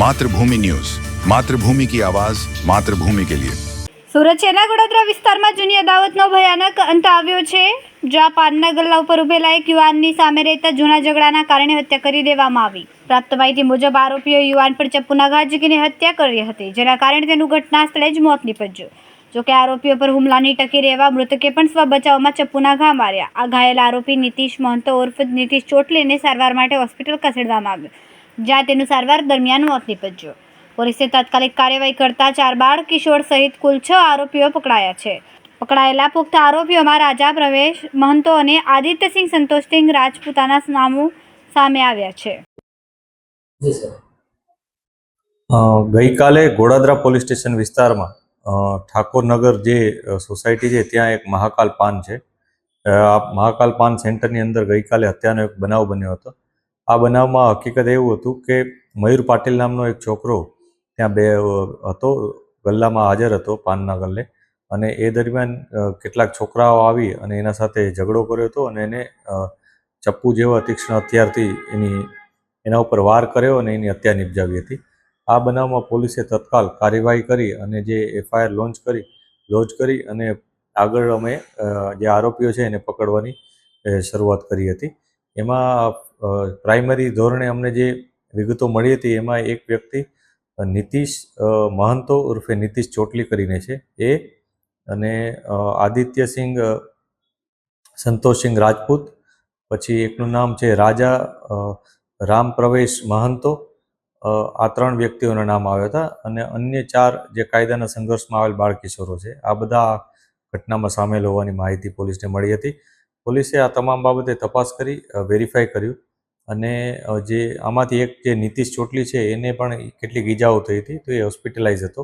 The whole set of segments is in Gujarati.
માતૃભૂમિ ન્યૂઝ. માતૃભૂમિ કી આવાજ, માતૃભૂમિ કે લિયે. સુરત શહેરના ગોડાદરા વિસ્તારમાં જૂની અદાવતનો ભયાનક અંત આવ્યો છે. જ્યાં પાનના ગલ્લા ઉપર ઉભેલા એક યુવાનની સામે રહેતા જૂના ઝઘડાના કારણે હત્યા કરી દેવામાં આવી. પ્રાપ્ત માહિતી મુજબ આરોપીએ યુવાન પર ચપ્પુના ઘા ઝીકીને હત્યા કરી હતી, જેના કારણે તેનું ઘટના સ્થળે જ મોત નીપજ્યું. જોકે આરોપીઓ પર હુમલાની ટકી રહેવા મૃતકે પણ સ્વ બચાવમાં ચપ્પુના ઘા માર્યા. આ ઘાયલ આરોપી નીતિશ મહંતો ઉર્ફ નીતિશ ચોટલીને સારવાર માટે હોસ્પિટલ ખસેડવામાં આવ્યો. જ્યાં તેનું સારવાર દરમિયાન મોત નીપજ્યું. પોલીસે તાત્કાલિક કાર્યવાહી કરતા ચાર બાળ કિશોર સહિત કુલ છ આરોપીઓ પકડાયા છે. પકડાયેલા પુખ્ત આરોપીઓમાં રાજા પ્રવેશ, મહંતો અને આદિત્યસિંહ સંતોષસિંહ રાજપૂતાના નામો સામે આવ્યા છે. ગઈકાલે ગોડાદરા પોલીસ સ્ટેશન વિસ્તારમાં ઠાકોરનગર જે સોસાયટી છે, ત્યાં એક મહાકાલ પાન છે. મહાકાલ પાન સેન્ટરની અંદર ગઈકાલે હત્યાનો એક બનાવ બન્યો હતો. આ બનાવમાં હકીકત એવું હતું કે મયુર પાટીલ નામનો એક છોકરો ત્યાં બે હતો, ગલ્લામાં હાજર હતો પાનના ગલ્લે. અને એ દરમિયાન કેટલાક છોકરાઓ આવી અને એના સાથે ઝઘડો કર્યો હતો અને એને ચપ્પુ જેવા તીક્ષ્ણ હથિયારથી એની, એના ઉપર વાર કર્યો અને એની હત્યા નિપજાવી હતી. આ બનાવમાં પોલીસે તત્કાલ કાર્યવાહી કરી અને જે એફઆઈઆર લોન્ચ કરી લોન્ચ કરી અને આગળ અમે જે આરોપીઓ છે એને પકડવાની શરૂઆત કરી હતી. એમાં પ્રાઇમરી ધોરણે અમને જે વિગતો મળી હતી, એમાં એક વ્યક્તિ નીતિશ મહંતો ઉર્ફે નીતિશ ચોટલી કરીને છે. એ અને આદિત્યસિંહ સંતોષસિંહ રાજપૂત, પછી એકનું નામ છે રાજા રામ પ્રવેશ મહંતો. આ ત્રણ વ્યક્તિઓના નામ આવ્યા હતા અને અન્ય ચાર જે કાયદાના સંઘર્ષમાં આવેલ બાળકિશોરો છે, આ બધા ઘટનામાં સામેલ હોવાની માહિતી પોલીસને મળી હતી. પોલીસે આ તમામ બાબતે તપાસ કરી વેરીફાઈ કર્યું અને જે આમાંથી એક જે નીતિશ ચોટલી છે એને પણ કેટલીક ઈજાઓ થઈ હતી તો એ હોસ્પિટલાઇઝ હતો.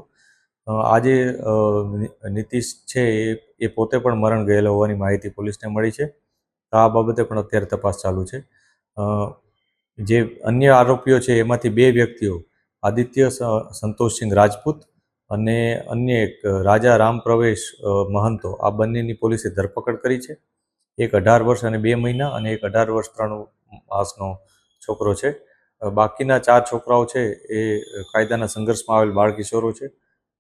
આજે નીતિશ છે એ એ પોતે પણ મરણ ગયેલો હોવાની માહિતી પોલીસને મળી છે. તો આ બાબતે પણ અત્યારે તપાસ ચાલુ છે. જે અન્ય આરોપીઓ છે એમાંથી બે વ્યક્તિઓ, આદિત્ય સંતોષસિંહ રાજપૂત અને અન્ય એક રાજા રામ પ્રવેશ મહંતો, આ બંનેની પોલીસે ધરપકડ કરી છે. એક અઢાર વર્ષ અને બે મહિના અને એક અઢાર વર્ષ ત્રણ માસનો છોકરો છે. બાકીના ચાર છોકરાઓ છે એ કાયદાના સંઘર્ષમાં આવેલ બાળ કિશોરો છે.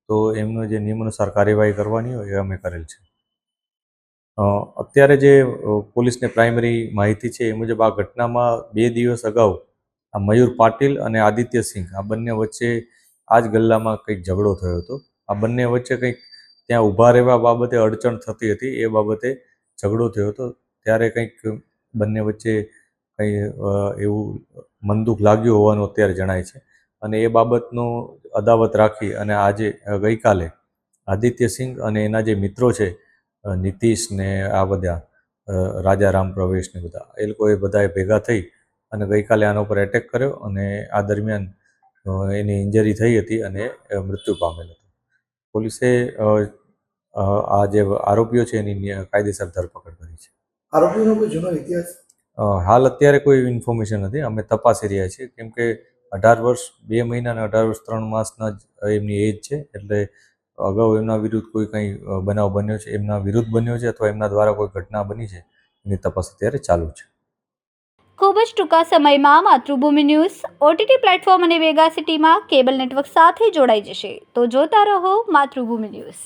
તો એમનો જે નિયમાનુસાર કાર્યવાહી કરવાની હોય એ અમે કરેલ છે. અત્યારે જે પોલીસને પ્રાઇમરી માહિતી છે એ મુજબ આ ઘટનામાં બે દિવસ અગાઉ આ મયુર પાટીલ અને આદિત્ય સિંહ આ બંને વચ્ચે આ જ ગલ્લામાં કંઈક ઝઘડો થયો હતો. આ બંને વચ્ચે કંઈક ત્યાં ઊભા રહેવા બાબતે અડચણ થતી હતી. એ બાબતે ઝઘડો થયો હતો, ત્યારે કંઈક બંને વચ્ચે કંઈ એવું મનદુખ લાગ્યું હોવાનું અત્યારે જણાય છે. અને એ બાબતનું અદાવત રાખી અને આજે ગઈકાલે ગઈકાલે આદિત્યસિંહ અને એના જે મિત્રો છે નીતિશ ને આ બધા રાજા રામ પ્રવેશ ને બધા, એ લોકોએ બધાએ ભેગા થઈ અને ગઈકાલે આના ઉપર એટેક કર્યો અને આ દરમિયાન એની ઇન્જરી થઈ હતી અને મૃત્યુ પામેલ હતો. પોલીસે આ જે આરોપીઓ છે એની કાયદેસર ધરપકડ કરી છે. આરોપીનો કોઈ જૂનો ઇતિહાસ? હાલ અત્યારે કોઈ ઇન્ફોર્મેશન નથી. અમે તપાસી રહ્યા છીએ. કેમ કે અઢાર વર્ષ બે મહિના અને અઢાર વર્ષ ત્રણ માસના જ એમની એજ છે. એટલે અગાઉ એમના વિરુદ્ધ કોઈ કંઈ બનાવ બન્યો છે એમના વિરુદ્ધ બન્યો છે અથવા એમના દ્વારા કોઈ ઘટના બની છે એની તપાસ અત્યારે ચાલુ છે. ખૂબ જ ટૂંકા સમયમાં માતૃભૂમિ ન્યૂઝ ઓટીટી પ્લેટફોર્મ અને વેગા સિટીમાં કેબલ નેટવર્ક સાથે જોડાઈ જશે. તો જોતા રહો માતૃભૂમિ ન્યૂઝ.